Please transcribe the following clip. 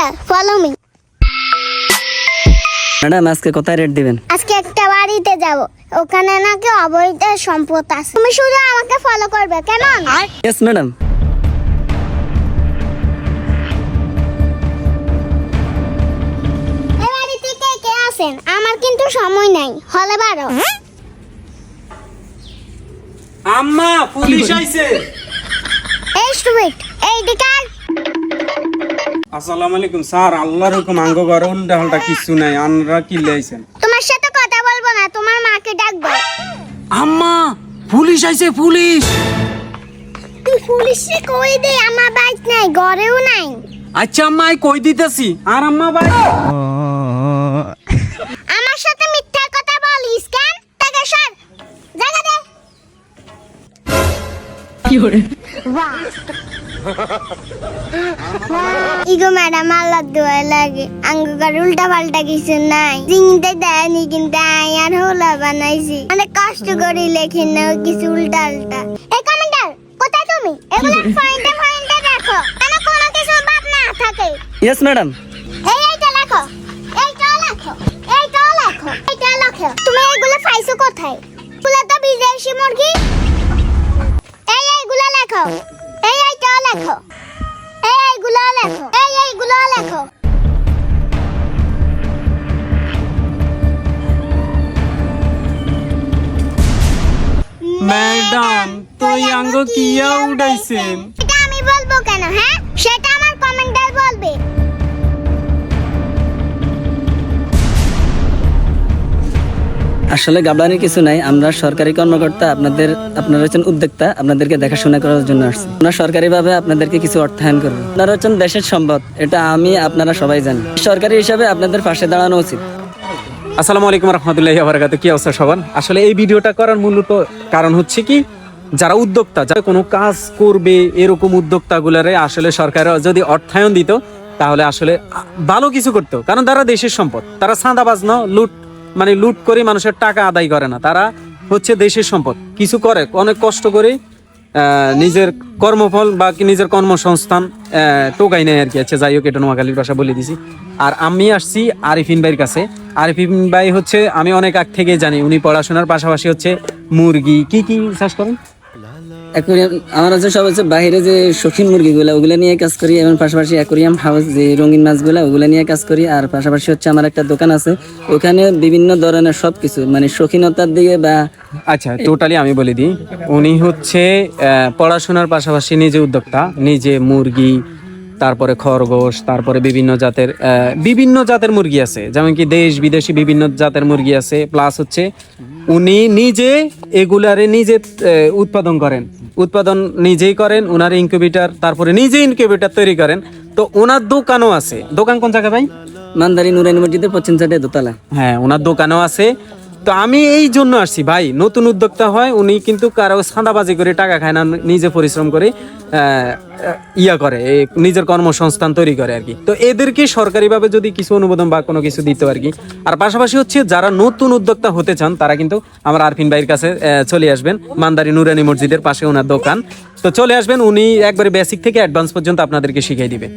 Commander follow me madam আজকে কোথায় rate দিবেন? আজকে একটা বাড়িতে যাব। ওখানে নাকি অবৈধ সম্পদ আছে। তুমি শুধু আমাকে ফলো করবে কেমন? ইয়েস ম্যাডাম এই বাড়িতে কে কে আছেন? আমার কিন্তু সময় নাই। হলে বারো আম্মা পুলিশ আইছে। এই স্টুপিড আসসালামু আলাইকুম স্যার। আল্লাহর হুকুম আঙ্গ কিছু নাই আনরা কি লাইছেন তোমার সাথে কথা বলব না তোমার মাকে ডাকবো। আম্মা পুলিশ আইছে পুলিশ। তুই পুলিশে কই দে আমার বাইক নাই ঘরেও নাই। আচ্ছা আম্মা কই দিতেছি? আর আম্মা ভাই ইগো ম্যাডাম আল্লাহ দোয়া লাগে। আঙ্গকার উল্টা পাল্টা কিছু নাই। চিংতে দেয়নি কিন্তু আই আর হোলা বানাইছি। অনেক কষ্ট করে লেখি না কিছু উল্টা উল্টা এই কমেন্টার কোথায় তুমি? এগুলো পয়েন্টে পয়েন্টে দেখো। কেন কোনো কিছু বাদ না থাকে। ইয়েস ম্যাডাম লেখো এই এইটা লেখো। এই এইগুলো লেখো। এই এইগুলো লেখো। ম্যাডাম তুই আঙ্গ কিয়া উড়াইছেন? এটা আমি বলব কেন হ্যাঁ? সেটা আমার কমেন্টার বলবে। আসলে গাবলানির কিছু নাই, আমরা সরকারি কর্মকর্তা, আপনাদের, আপনারা হচ্ছেন উদ্যোক্তা, আপনাদেরকে দেখাশোনা করার জন্য আসছি। আমরা সরকারিভাবে আপনাদেরকে কিছু অর্থায়ন করব। আপনারা হচ্ছেন দেশের সম্পদ, এটা আমি, আপনারা সবাই জানি সরকারি হিসাবে আপনাদের পাশে দাঁড়ানো উচিত। আসসালামু আলাইকুম রহমতুল্লাহি বারাকাতু কি অবস্থা সবার আসলে এই ভিডিওটা করার মূলত কারণ হচ্ছে কি, যারা উদ্যোক্তা, যারা কোনো কাজ করবে এরকম উদ্যোক্তাগুলারে আসলে সরকার যদি অর্থায়ন দিত, তাহলে আসলে ভালো কিছু করতো। কারণ তারা দেশের সম্পদ, তারা সাঁদাবাজ ন লুট মানে লুট করে মানুষের টাকা আদায় করে না। তারা হচ্ছে দেশের সম্পদ। কিছু করে, অনেক কষ্ট করে নিজের কর্মফল বা নিজের কর্মসংস্থান টোকাই নেয় আর কি। আছে যাই হোক, এটা নোয়াখালীর ভাষা বলে দিছি। আর আমি আসছি আরিফিন ভাইয়ের কাছে। আরিফিন ভাই হচ্ছে, আমি অনেক আগ থেকে জানি, উনি পড়াশোনার পাশাপাশি হচ্ছে মুরগি। কি কি চাষ করেন? অ্যাকুরিয়াম, আমার হচ্ছে সব হচ্ছে বাইরে যে শৌখিন মুরগিগুলো, ওগুলো নিয়ে কাজ করি, এবং পাশাপাশি অ্যাকুরিয়াম হাউস, যে রঙিন মাছগুলো, ওগুলো নিয়ে কাজ করি, আর পাশাপাশি হচ্ছে আমার একটা দোকান আছে, ওখানে বিভিন্ন ধরনের সব কিছু মানে শৌখিনতার দিকে বা আচ্ছা টোটালি আমি বলে দিই, উনি হচ্ছে পড়াশোনার পাশাপাশি নিজে উদ্যোক্তা, নিজে মুরগি, তারপরে খরগোশ, তারপরে বিভিন্ন জাতের বিভিন্ন জাতের মুরগি আছে, যেমন কি দেশ বিদেশি বিভিন্ন জাতের মুরগি আছে প্লাস হচ্ছে উনি নিজে এগুলারে নিজে উৎপাদন করেন। উৎপাদন নিজেই করেন ওনার ইনকিউবেটার তারপরে নিজে ইনকিউবেটার তৈরি করেন। তো ওনার দোকানও আছে। দোকান কোন জায়গায় ভাই? মান্দারি নুরানি মসজিদের পশ্চিম সাইডে দোতলা। হ্যাঁ ওনার দোকানও আছে। তো আমি এই জন্য আসছি ভাই। নতুন উদ্যোক্তা হয় উনি কিন্তু কারও সাদাবাজি করে টাকা খায় না নিজে পরিশ্রম করে। ইয়া করে নিজের কর্মসংস্থান তৈরি করে আর কি। তো এদেরকে সরকারিভাবে যদি কিছু অনুমোদন বা কোনো কিছু দিত আর কি। আর পাশাপাশি হচ্ছে যারা নতুন উদ্যোক্তা হতে চান, তারা কিন্তু আমার আরফিন ভাইয়ের কাছে চলে আসবেন, মান্দারি নুরানি মসজিদের পাশে ওনার দোকান। তো চলে আসবেন, উনি একবারে বেসিক থেকে অ্যাডভান্স পর্যন্ত আপনাদেরকে শিখিয়ে দিবে।